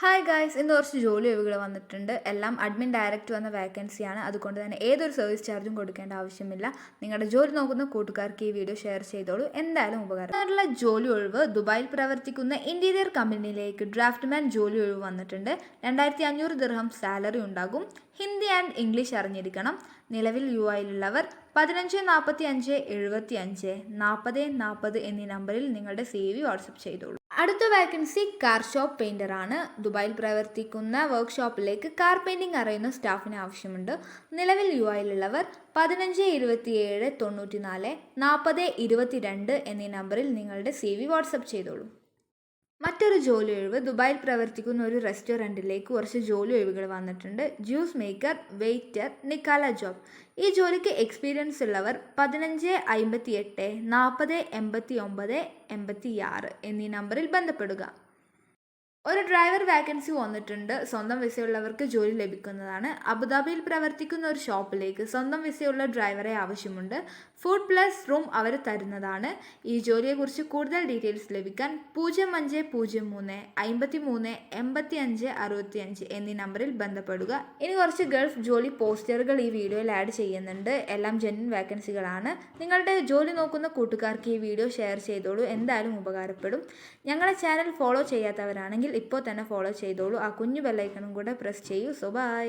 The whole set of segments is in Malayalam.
ഹായ് ഗായ്സ് ഇന്ന് കുറച്ച് ജോലി ഒഴിവുകൾ വന്നിട്ടുണ്ട്. എല്ലാം അഡ്മിൻ ഡയറക്റ്റ് വന്ന വേക്കൻസിയാണ് അതുകൊണ്ട് തന്നെ ഏതൊരു സർവീസ് ചാർജും കൊടുക്കേണ്ട ആവശ്യമില്ല. നിങ്ങളുടെ ജോലി നോക്കുന്ന കൂട്ടുകാർക്ക് ഈ വീഡിയോ ഷെയർ ചെയ്തോളൂ. എന്തായാലും ഉപകാരം അതിനുള്ള ജോലി ഒഴിവ് ദുബായിൽ പ്രവർത്തിക്കുന്ന ഇന്റീരിയർ കമ്പനിയിലേക്ക് ഡ്രാഫ്റ്റ്മാൻ ജോലി ഒഴിവ് വന്നിട്ടുണ്ട്. രണ്ടായിരത്തി അഞ്ഞൂറ് ദിർഹം സാലറി ഉണ്ടാകും. ഹിന്ദി ആൻഡ് ഇംഗ്ലീഷ് അറിഞ്ഞിരിക്കണം. നിലവിൽ യു ഐയിലുള്ളവർ പതിനഞ്ച് നാൽപ്പത്തി അഞ്ച് എഴുപത്തി അഞ്ച് നാൽപ്പത് നാൽപ്പത് എന്നീ നമ്പറിൽ നിങ്ങളുടെ സി വി വാട്സപ്പ് ചെയ്തോളൂ. അടുത്ത വാക്കൻസി കാർ ഷോപ്പ് പെയിന്റർ ആണ്. ദുബായിൽ പ്രവർത്തിക്കുന്ന വർക്ക്ഷോപ്പിലേക്ക് കാർ പെയിന്റിംഗ് അറിയുന്ന സ്റ്റാഫിന് ആവശ്യമുണ്ട്. നിലവിൽ യു ഐയിലുള്ളവർ പതിനഞ്ച് തൊണ്ണൂറ്റി നാല് നാൽപ്പത് ഇരുപത്തിരണ്ട് എന്നീ നമ്പറിൽ നിങ്ങളുടെ സി വി വാട്സപ്പ് ചെയ്തോളൂ. മറ്റൊരു ജോലി ഒഴിവ്. ദുബായിൽ പ്രവർത്തിക്കുന്ന ഒരു റെസ്റ്റോറന്റിലേക്ക് കുറച്ച് ജോലി ഒഴിവുകൾ വന്നിട്ടുണ്ട്. ജ്യൂസ് മേക്കർ വെയ്റ്റർ നിക്കാല ജോബ്. ഈ ജോലിക്ക് എക്സ്പീരിയൻസ് ഉള്ളവർ പതിനഞ്ച് അമ്പത്തി എട്ട് നാൽപ്പത് എൺപത്തി ഒമ്പത് എൺപത്തി ആറ് എന്നീ നമ്പറിൽ ബന്ധപ്പെടുക. ഒരു ഡ്രൈവർ വാക്കൻസി വന്നിട്ടുണ്ട്. സ്വന്തം വിസയുള്ളവർക്ക് ജോലി ലഭിക്കുന്നതാണ്. അബുദാബിയിൽ പ്രവർത്തിക്കുന്ന ഒരു ഷോപ്പിലേക്ക് സ്വന്തം വിസയുള്ള ഡ്രൈവറെ ആവശ്യമുണ്ട്. ഫുഡ് പ്ലസ് റൂം അവർ തരുന്നതാണ്. ഈ ജോലിയെക്കുറിച്ച് കൂടുതൽ ഡീറ്റെയിൽസ് ലഭിക്കാൻ പൂജ്യം അഞ്ച് പൂജ്യം മൂന്ന് അമ്പത്തി മൂന്ന് എൺപത്തി അഞ്ച് അറുപത്തി അഞ്ച് എന്നീ നമ്പറിൽ ബന്ധപ്പെടുക. ഇനി കുറച്ച് ഗൾഫ് ജോലി പോസ്റ്ററുകൾ ഈ വീഡിയോയിൽ ആഡ് ചെയ്യുന്നുണ്ട്. എല്ലാം ജെന്യൻ വാക്കൻസികളാണ്. നിങ്ങളുടെ ജോലി നോക്കുന്ന കൂട്ടുകാർക്ക് ഈ വീഡിയോ ഷെയർ ചെയ്തോളൂ. എന്തായാലും ഉപകാരപ്പെടും. ഞങ്ങളുടെ ചാനൽ ഫോളോ ചെയ്യാത്തവരാണെങ്കിൽ ഇപ്പോൾ തന്നെ ഫോളോ ചെയ്തോളൂ. ആ കുഞ്ഞു ബെല്ലൈക്കണും കൂടെ പ്രസ് ചെയ്യൂ. സോ ബൈ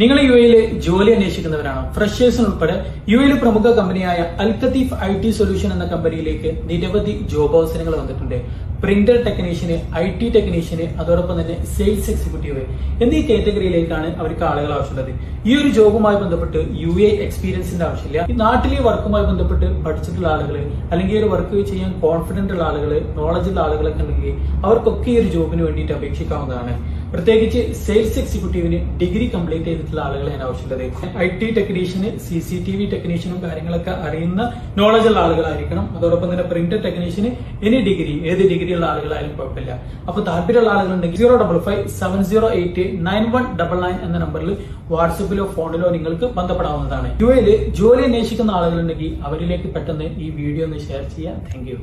നിങ്ങൾ യു എയിൽ ജോലി അന്വേഷിക്കുന്നവരാണ്. ഫ്രഷേഴ്സിന് ഉൾപ്പെടെ യു എയിൽ പ്രമുഖ കമ്പനിയായ അൽക്കത്തീഫ് ഐ ടി സൊല്യൂഷൻ എന്ന കമ്പനിയിലേക്ക് നിരവധി ജോബ് അവസരങ്ങൾ വന്നിട്ടുണ്ട്. Printer technician I T technician അതോടൊപ്പം തന്നെ സെയിൽസ് എക്സിക്യൂട്ടീവ് എന്നീ കാറ്റഗറിയിലേക്കാണ് അവർക്ക് ആളുകൾ ആവശ്യമുള്ളത്. ഈ ഒരു ജോബുമായി ബന്ധപ്പെട്ട് യു എ എക്സ്പീരിയൻസിന്റെ ആവശ്യമില്ല. നാട്ടിലെ വർക്കുമായി ബന്ധപ്പെട്ട് പഠിച്ചിട്ടുള്ള ആളുകൾ അല്ലെങ്കിൽ ഒരു വർക്ക് ചെയ്യാൻ കോൺഫിഡന്റ് ഉള്ള ആളുകൾ നോളജ് ഉള്ള ആളുകളൊക്കെ ഉണ്ടെങ്കിൽ അവർക്കൊക്കെ ഈ ഒരു ജോബിന് വേണ്ടിയിട്ട് അപേക്ഷിക്കാവുന്നതാണ്. പ്രത്യേകിച്ച് സെയിൽസ് എക്സിക്യൂട്ടീവിന് ഡിഗ്രി കംപ്ലീറ്റ് ചെയ്തിട്ടുള്ള ആളുകളെയാണ് ആവശ്യമുള്ളത് I T technician C C T V ടെക്നീഷ്യനും കാര്യങ്ങളൊക്കെ അറിയുന്ന നോളജ് ഉള്ള ആളുകളായിരിക്കണം. അതോടൊപ്പം തന്നെ പ്രിന്റർ ടെക്നീഷ്യന് എനി ഡിഗ്രി ഏത് ഡിഗ്രി ഉള്ള ആളുകളായാലും കുഴപ്പമില്ല. അപ്പൊ താല്പര്യമുള്ള ആളുകളുണ്ടെങ്കിൽ zero double five seven zero eight nine one double nine എന്ന നമ്പറിൽ വാട്സപ്പിലോ ഫോണിലോ നിങ്ങൾക്ക് ബന്ധപ്പെടാവുന്നതാണ്. യു എയിൽ ജോലി അന്വേഷിക്കുന്ന ആളുകളുണ്ടെങ്കിൽ അവരിലേക്ക് പെട്ടെന്ന് ഈ വീഡിയോ ഒന്ന് ഷെയർ ചെയ്യാം. താങ്ക്